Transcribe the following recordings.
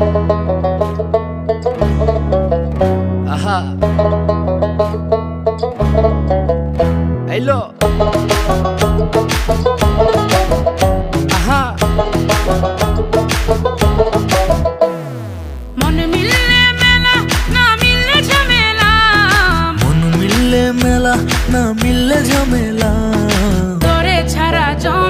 আহা। হ্যালো আহা। মন মিললে মেলা না মিললে ঝামেলা। মন মিললে মেলা না মিললে ঝামেলা। তোরে ছাড়া জমে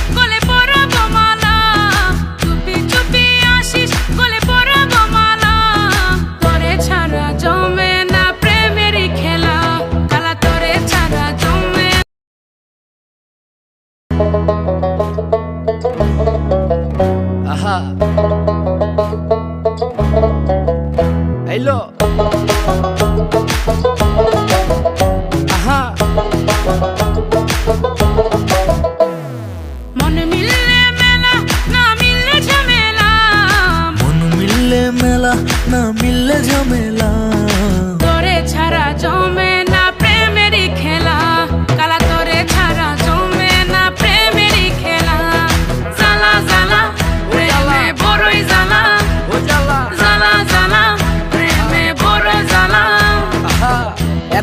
আহা হ্যালো আহা। মন মিললে মেলা না মিললে ঝামেলা। মন মিললে মেলা না মিললে ঝামেলা। তোরে ছাড়া জমে